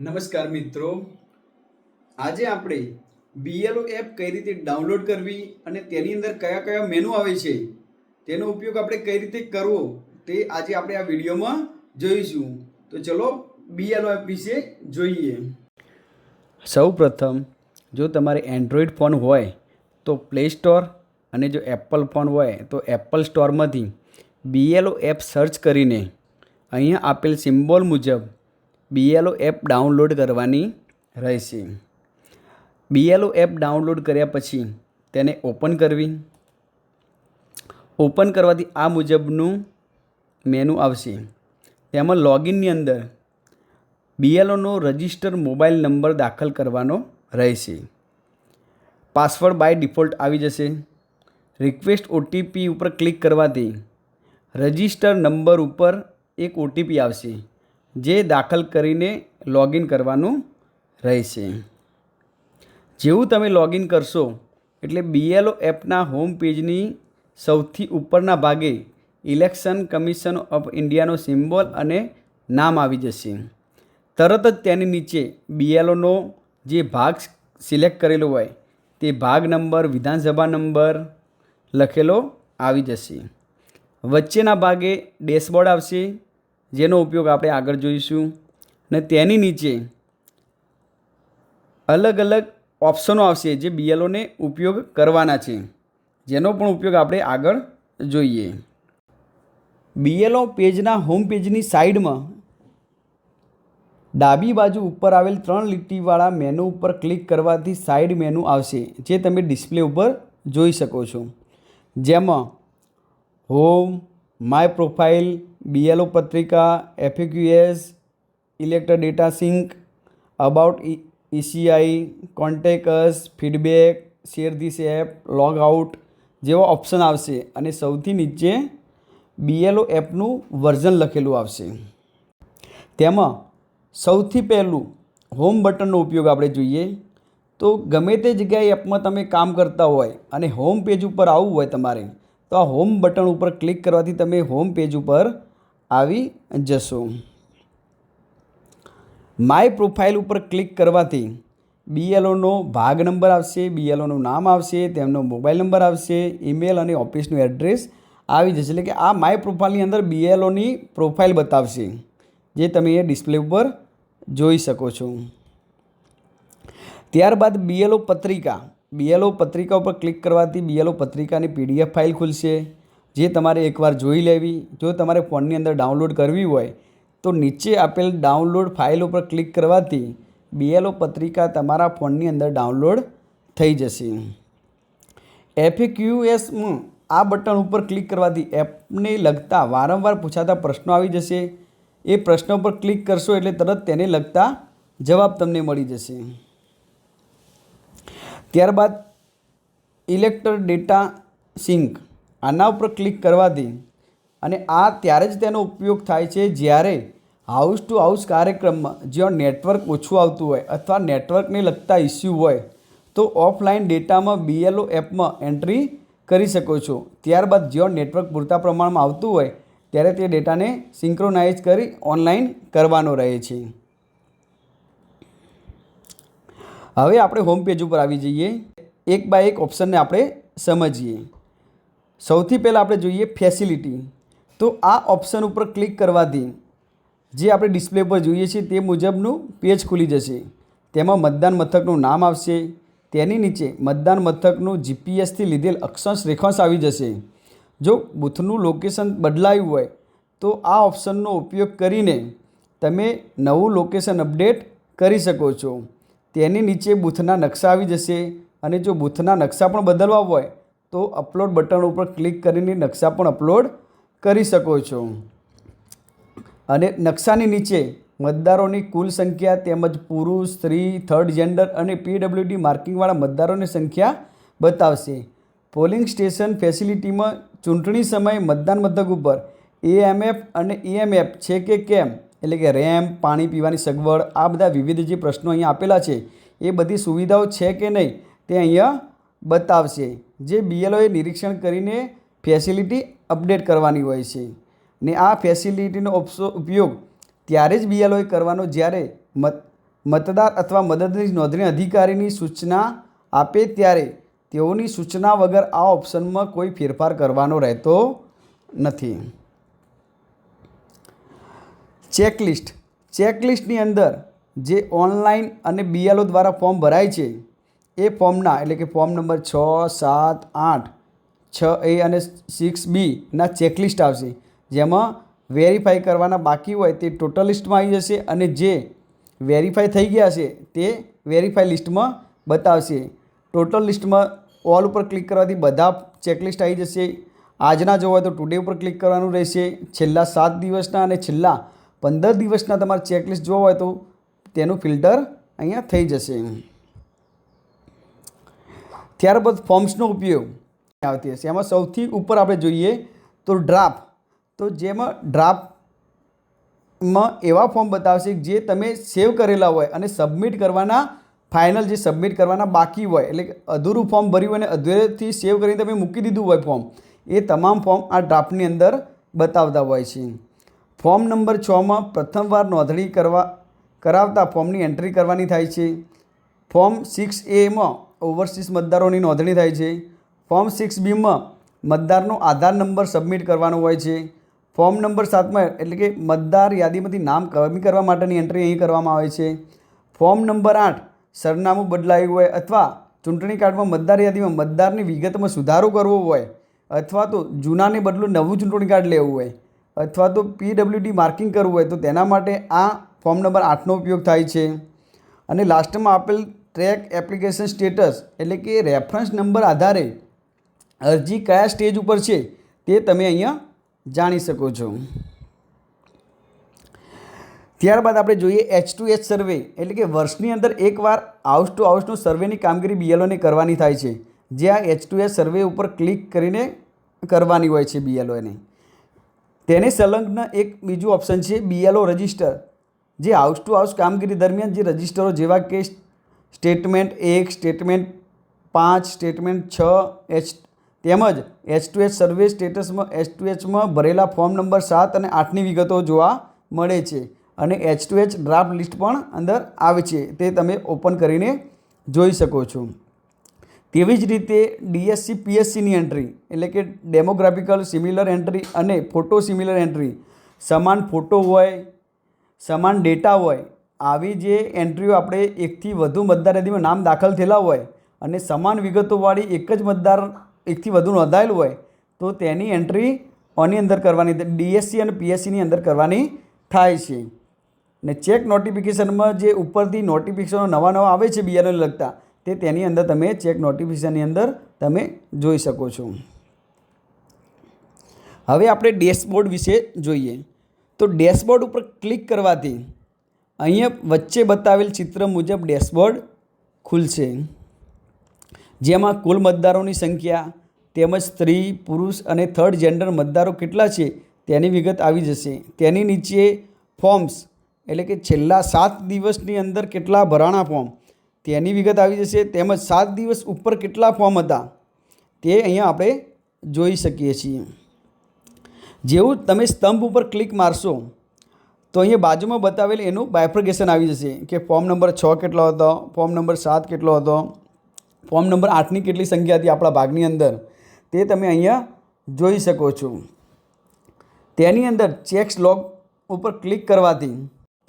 નમસ્કાર મિત્રો. આજે આપણે બીએલઓ એપ કઈ રીતે ડાઉનલોડ કરવી અને તેની અંદર કયા કયા મેનુ આવે છે, તેનો ઉપયોગ આપણે કઈ રીતે કરવો તે આજે આપણે આ વિડીયોમાં જોઈશું. તો ચલો બીએલઓ એપ વિશે જોઈએ. સૌ પ્રથમ, જો તમારે એન્ડ્રોઈડ ફોન હોય, તો પ્લે સ્ટોર અને જો એપલ ફોન હોય, તો એપલ સ્ટોરમાંથી બીએલઓ એપ સર્ચ કરીને અહીંયા આપેલ સિમ્બોલ મુજબ બીએલઓ એપ ડાઉનલોડ કરવાની રહેશે. બીએલઓ એપ ડાઉનલોડ કર્યા પછી તેને ઓપન કરવી. ઓપન કરવાથી આ મુજબનું મેનુ આવશે. તેમાં લોગિનની અંદર બીએલઓનો રજિસ્ટર મોબાઈલ નંબર દાખલ કરવાનો રહેશે. પાસવર્ડ બાય ડિફોલ્ટ આવી જશે. રિક્વેસ્ટ ઓટીપી ઉપર ક્લિક કરવાથી રજિસ્ટર નંબર ઉપર એક ઓટીપી આવશે. જે દાખલ કરીને લોગિન કરવાનું રહેશે. જેવું તમે લોગિન કરશો, એટલે બીએલઓ એપના હોમ પેજની સૌથી ઉપરના ભાગે ઇલેક્શન કમિશન ઓફ ઇન્ડિયાનો સિમ્બોલ અને નામ આવી જશે. તરત જ તેની નીચે બીએલઓનો જે ભાગ સિલેક્ટ કરેલો હોય, તે ભાગ નંબર, વિધાનસભા નંબર લખેલો આવી જશે. વચ્ચેના ભાગે ડેશબોર્ડ આવશે જેનો ઉપયોગ આપણે આગળ જોઈશું. ને તેની નીચે અલગ અલગ ઓપ્શનો આવશે જે બીએલઓને ઉપયોગ કરવાના છે. જેનો પણ ઉપયોગ આપણે આગળ જોઈએ. બીએલઓ પેજના હોમ પેજની સાઈડમાં ડાબી બાજુ ઉપર આવેલ ત્રણ લીટીવાળા મેનુ ઉપર ક્લિક કરવાથી સાઈડ મેનુ આવશે, જે તમે ડિસ્પ્લે ઉપર જોઈ શકો છો. જેમાં હોમ માય પ્રોફાઇલ, બીએલઓ પત્રિકા FAQs elector data sync, about ECI contacts feedback, share this app, log out જેવા ઓપ્શન આવશે અને સૌથી નીચે બીએલઓ એપનું વર્ઝન લખેલું આવશે. તેમાં સૌથી પહેલું હોમ બટનનો ઉપયોગ આપણે જોઈએ. તો ગમે તે જગ્યાએ એપમાં તમે કામ કરતા હોય અને હોમ પેજ ઉપર આવવું હોય તમારે તો આ હોમ બટન ઉપર ક્લિક કરવાથી તમે હોમ પેજ ઉપર આવી જશો. માય પ્રોફાઇલ ઉપર ક્લિક કરવાથી બીએલઓનો ભાગ નંબર આવશે બીએલઓનું નામ આવશે, તેમનો મોબાઈલ નંબર આવશે ઈમેલ અને ઓફિસનું એડ્રેસ આવી જશે. એટલે કે આ માય પ્રોફાઇલની અંદર બીએલઓની પ્રોફાઇલ બતાવશે, જે તમે એ ડિસ્પ્લે ઉપર જોઈ શકો છો. ત્યારબાદ બીએલઓ પત્રિકા. બીએલઓ પત્રિકા ઉપર ક્લિક કરવાથી બીએલઓ પત્રિકાની પીડીએફ ફાઇલ ખુલશે. જે તમારે એકવાર જોઈ લેવી. જો તમારે ફોનની અંદર ડાઉનલોડ કરવી હોય, તો નીચે આપેલ ડાઉનલોડ ફાઇલ ઉપર ક્લિક કરવાથી બીએલઓ પત્રિકા તમારા ફોનની અંદર ડાઉનલોડ થઈ જશે. એફએક્યુએસમાં આ બટન ઉપર ક્લિક કરવાથી એપને લગતા વારંવાર પૂછાતા પ્રશ્નો આવી જશે. એ પ્રશ્ન ઉપર ક્લિક કરશો એટલે તરત તેને લગતા જવાબ તમને મળી જશે. ત્યારબાદ ઇલેક્ટર ડેટા સિંક. આના ઉપર ક્લિક કરવાથી અને આ ત્યારે જ તેનો ઉપયોગ થાય છે જ્યારે હાઉસ ટુ હાઉસ કાર્યક્રમમાં જ્યાં નેટવર્ક ઓછું આવતું હોય અથવા નેટવર્કને લગતા ઇસ્યુ હોય, તો ઓફલાઈન ડેટામાં બીએલઓ એપમાં એન્ટ્રી કરી શકો છો. ત્યારબાદ જ્યાં નેટવર્ક પૂરતા પ્રમાણમાં આવતું હોય, ત્યારે તે ડેટાને સિંક્રોનાઇઝ કરી ઓનલાઈન કરવાનો રહે છે. હવે આપણે હોમ પેજ ઉપર આવી જઈએ. એક બાય એક ઓપ્શનને આપણે સમજીએ. સૌથી પહેલાં આપણે જોઈએ ફેસિલિટી તો આ ઓપ્શન ઉપર ક્લિક કરવાથી જે આપણે ડિસ્પ્લે પર જોઈએ છીએ તે મુજબનું પેજ ખુલી જશે. તેમાં મતદાન મથકનું નામ આવશે. તેની નીચે મતદાન મથકનું જીપીએસથી લીધેલ અક્ષાંશ રેખાંશ આવી જશે. જો બૂથનું લોકેશન બદલાયું હોય, તો આ ઓપ્શનનો ઉપયોગ કરીને તમે નવું લોકેશન અપડેટ કરી શકો છો. તેની નીચે બૂથના નકશા આવી જશે અને જો બૂથના નકશા પણ બદલવા હોય, તો અપલોડ બટન ઉપર ક્લિક કરીને નકશા પણ અપલોડ કરી શકો છો. અને નકશાની નીચે મતદારોની કુલ સંખ્યા તેમજ પુરુષ, સ્ત્રી થર્ડ જેન્ડર અને પીડબ્લ્યુડી માર્કિંગવાળા મતદારોની સંખ્યા બતાવશે. પોલિંગ સ્ટેશન ફેસિલિટીમાં ચૂંટણી સમયે મતદાન મથક ઉપર એએમએફ અને ઈએમએફ છે કે કેમ? એટલે કે રેમ્પ પાણી પીવાની સગવડ, આ બધા વિવિધ જે પ્રશ્નો અહીંયા આપેલા છે, એ બધી સુવિધાઓ છે કે નહીં, તે અહીંયા બતાવશે. જે બીએલઓએ નિરીક્ષણ કરીને ફેસિલિટી અપડેટ કરવાની હોય છે. ને આ ફેસિલિટીનો ઉપયોગ ત્યારે જ બીએલઓએ કરવાનો જ્યારે મત, મતદાર અથવા મદદનીશ નોંધણી અધિકારીની સૂચના આપે ત્યારે તેઓની સૂચના વગર આ ઓપ્શનમાં કોઈ ફેરફાર કરવાનો રહેતો નથી. ચેકલિસ્ટ. ચેકલિસ્ટની અંદર જે ઓનલાઈન અને બીએલઓ દ્વારા ફોર્મ ભરાય છે, એ ફોર્મના, એટલે કે ફોર્મ નંબર છ, સાત, આઠ, છ એ અને સિક્સ બીના ચેકલિસ્ટ આવશે. જેમાં વેરીફાઈ કરવાના બાકી હોય તે ટોટલ લિસ્ટમાં આવી જશે અને જે વેરીફાઈ થઈ ગયા છે તે વેરીફાઈ લિસ્ટમાં બતાવશે. ટોટલ લિસ્ટમાં ઓલ ઉપર ક્લિક કરવાથી બધા ચેકલિસ્ટ આવી જશે. આજના જોવા તો ટુડે ઉપર ક્લિક કરવાનું રહેશે. છેલ્લા સાત દિવસના અને છેલ્લા પંદર દિવસના તમારે ચેકલિસ્ટ જોવા હોય તો તેનું ફિલ્ટર અહીંયા થઈ જશે. ત્યારબાદ ફોર્મ્સનો ઉપયોગ આવતી હશે. એમાં સૌથી ઉપર આપણે જોઈએ તો ડ્રાફ્ટ તો જેમાં ડ્રાફ્ટમાં એવા ફોર્મ બતાવશે જે તમે સેવ કરેલા હોય અને સબમિટ કરવાના ફાઇનલ જે સબમિટ કરવાના બાકી હોય. એટલે અધૂરું ફોર્મ ભર્યું અને અધૂરેથી સેવ કરીને તમે મૂકી દીધું હોય ફોર્મ એ તમામ ફોર્મ આ ડ્રાફ્ટની અંદર બતાવતા હોય છે. ફોર્મ નંબર છમાં પ્રથમવાર નોંધણી કરવા, કરાવતા ફોર્મની એન્ટ્રી કરવાની થાય છે. ફોર્મ સિક્સ એમાં ઓવરસીઝ મતદારોની નોંધણી થાય છે. ફોર્મ સિક્સ બીમાં મતદારનો આધાર નંબર સબમિટ કરવાનો હોય છે. ફોર્મ નંબર સાતમાં એટલે કે મતદાર યાદીમાંથી નામ કમી કરવા માટેની એન્ટ્રી અહીં કરવામાં આવે છે. ફોર્મ નંબર આઠ સરનામું બદલાયું હોય અથવા ચૂંટણી કાર્ડમાં મતદાર યાદીમાં મતદારની વિગતમાં સુધારો કરવો હોય અથવા તો જૂનાને બદલું નવું ચૂંટણી કાર્ડ લેવું હોય. અથવા તો પીડબ્લ્યુડી માર્કિંગ કરવું હોય તો તેના માટે આ ફોર્મ નંબર આઠનો ઉપયોગ થાય છે. અને લાસ્ટમાં આપેલ ટ્રેક એપ્લિકેશન સ્ટેટસ એટલે કે રેફરન્સ નંબર આધારે અરજી કયા સ્ટેજ ઉપર છે તે તમે અહીંયા જાણી શકો છો. ત્યારબાદ આપણે જોઈએ એચ ટુ એચ સર્વે એટલે કે વર્ષની અંદર એકવાર હાઉસ ટુ હાઉસનું સર્વેની કામગીરી બીએલઓને કરવાની થાય છે. જે આ એચ ટુ એચ સર્વે ઉપર ક્લિક કરીને કરવાની હોય છે બીએલઓને તેને સંલગ્ન એક બીજું ઓપ્શન છે બીએલઓ રજિસ્ટર જે હાઉસ ટુ હાઉસ કામગીરી દરમિયાન જે રજિસ્ટરો જેવા કે સ્ટેટમેન્ટ એક સ્ટેટમેન્ટ પાંચ સ્ટેટમેન્ટ છ એચ તેમજ એચ ટુ એચ સર્વે સ્ટેટસમાં એચ ટુ એચમાં ભરેલા ફોર્મ નંબર સાત અને આઠની વિગતો જોવા મળે છે. અને H to H draft list પણ અંદર આવે છે. તે તમે ઓપન કરીને જોઈ શકો છો. તેવી જ રીતે ડીએસસી પીએસસીની એન્ટ્રી એટલે કે ડેમોગ્રાફિકલ સિમિલર એન્ટ્રી અને ફોટો સિમિલર એન્ટ્રી સમાન ફોટો હોય, સમાન ડેટા હોય, આવી જે એન્ટ્રીઓ આપણે એકથી વધુ મતદાર યાદીમાં નામ દાખલ થયેલા હોય અને સમાન વિગતોવાળી એક જ મતદાર એકથી વધુ નોંધાયેલું હોય, તો તેની એન્ટ્રી આની અંદર કરવાની ડીએસસી અને પીએસસીની અંદર કરવાની થાય છે. ને ચેક નોટિફિકેશનમાં જે ઉપરથી નોટિફિકેશનો નવા નવા આવે છે બિયારણને લગતા તે તેની અંદર તમે ચેક નોટિફિકેશનની અંદર તમે જોઈ શકો છો. હવે આપણે ડેશબોર્ડ વિશે જોઈએ. તો ડેશબોર્ડ ઉપર ક્લિક કરવાથી અહીંયા વચ્ચે બતાવેલ ચિત્ર મુજબ ડેશબોર્ડ ખુલશે. જેમાં કુલ મતદારોની સંખ્યા તેમજ સ્ત્રી, પુરુષ અને થર્ડ જેન્ડર મતદારો કેટલા છે તેની વિગત આવી જશે. તેની નીચે ફોર્મ્સ એટલે કે છેલ્લા સાત દિવસની અંદર કેટલા ભરાણા ફોર્મ તેની વિગત આવી જશે. તેમજ સાત દિવસ ઉપર કેટલા ફોર્મ હતા તે અહીંયા આપણે જોઈ શકીએ છીએ. જેવું તમે સ્તંભ ઉપર ક્લિક મારશો, તો અહીંયા બાજુમાં બતાવેલ એનું બાયફ્રિકેશન આવી જશે કે ફોર્મ નંબર છ કેટલો હતો ફોર્મ નંબર સાત કેટલો હતો ફોર્મ નંબર આઠની કેટલી સંખ્યા હતી આપણા ભાગની અંદર, તે તમે અહીંયા જોઈ શકો છો. તેની અંદર ચેક્સ લોગ ઉપર ક્લિક કરવાથી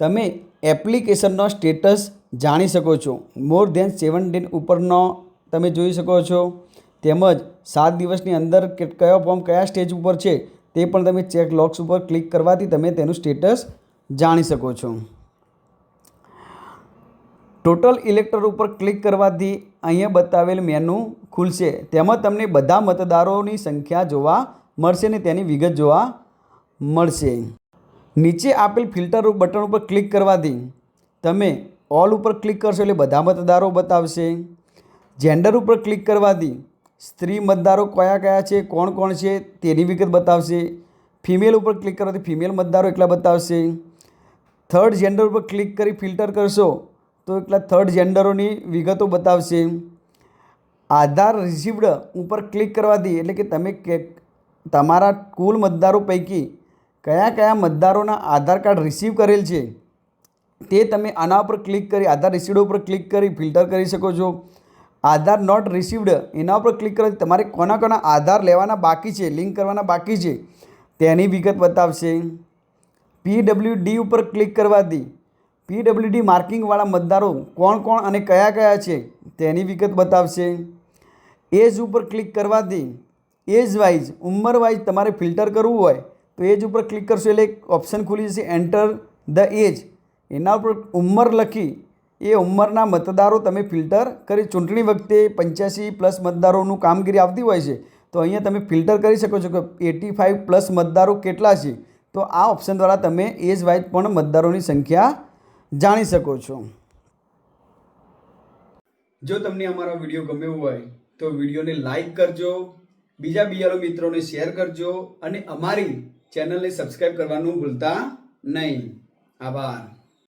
તમે એપ્લિકેશનનો સ્ટેટસ જાણી શકો છો. મોર દેન સેવન ડેન ઉપરનો તમે જોઈ શકો છો. તેમજ સાત દિવસની અંદર કયો ફોર્મ કયા સ્ટેજ ઉપર છે તે પણ તમે ચેક લોક્સ ઉપર ક્લિક કરવાથી તમે તેનું સ્ટેટસ જાણી શકો છો. ટોટલ ઇલેક્ટર ઉપર ક્લિક કરવાથી અહીંયા બતાવેલ મેનુ ખુલશે. તેમાં તમને બધા મતદારોની સંખ્યા જોવા મળશે ને તેની વિગત જોવા મળશે. નીચે આપેલ ફિલ્ટર બટન ઉપર ક્લિક કરવાથી તમે ઓલ ઉપર ક્લિક કરશો એટલે બધા મતદારો બતાવશે. જેન્ડર ઉપર ક્લિક કરવાથી સ્ત્રી મતદારો કયા કયા છે, કોણ કોણ છે તેની વિગત બતાવશે. ફિમેલ ઉપર ક્લિક કરવાથી ફિમેલ મતદારો એકલા બતાવશે. થર્ડ જેન્ડર ઉપર ક્લિક કરી ફિલ્ટર કરશો તો એકલા થર્ડ જેન્ડરોની વિગતો બતાવશે. આધાર રિસીવડ ઉપર ક્લિક કરવાથી એટલે કે તમે કે તમારા કુલ મતદારો પૈકી કયા કયા મતદારોના આધાર કાર્ડ રિસીવ કરેલ છે તે તમે આના ઉપર ક્લિક કરી, આધાર રિસીવડ ઉપર ક્લિક કરી ફિલ્ટર કરી શકો છો. આધાર નોટ રિસીવડ એના ઉપર ક્લિક કરવાથી તમારે કોના કોના આધાર લેવાના બાકી છે લિંક કરવાના બાકી છે, તેની વિગત બતાવશે. પીડબ્લ્યુ ડી ઉપર ક્લિક કરવાથી પીડબ્લ્યુડી માર્કિંગવાળા મતદારો કોણ કોણ અને કયા કયા છે, તેની વિગત બતાવશે. એજ ઉપર ક્લિક કરવાથી એજ વાઇઝ ઉંમર વાઇઝ તમારે ફિલ્ટર કરવું હોય, તો એજ ઉપર ક્લિક કરશો એટલે એક ઓપ્શન ખુલી જશે એન્ટર ધ એજ એના ઉપર ઉંમર લખી એ ઉંમરના મતદારો તમે ફિલ્ટર કરી ચૂંટણી વખતે પંચ્યાસી પ્લસ મતદારોનું કામગીરી આવતી હોય છે, તો અહીંયા તમે ફિલ્ટર કરી શકો છો કે એટી ફાઇવ પ્લસ મતદારો કેટલા છે, તો આ ઓપ્શન દ્વારા તમે એજ વાઇઝ પણ મતદારોની સંખ્યા જાણી શકો છો. જો તમને અમારો વીડિયો ગમ્યો હોય, તો વિડીયોને લાઈક કરજો, બીજા બીજા મિત્રોને શેર કરજો, અને અમારી ચેનલને સબસ્ક્રાઈબ કરવાનું ભૂલતા નહીં. આભાર.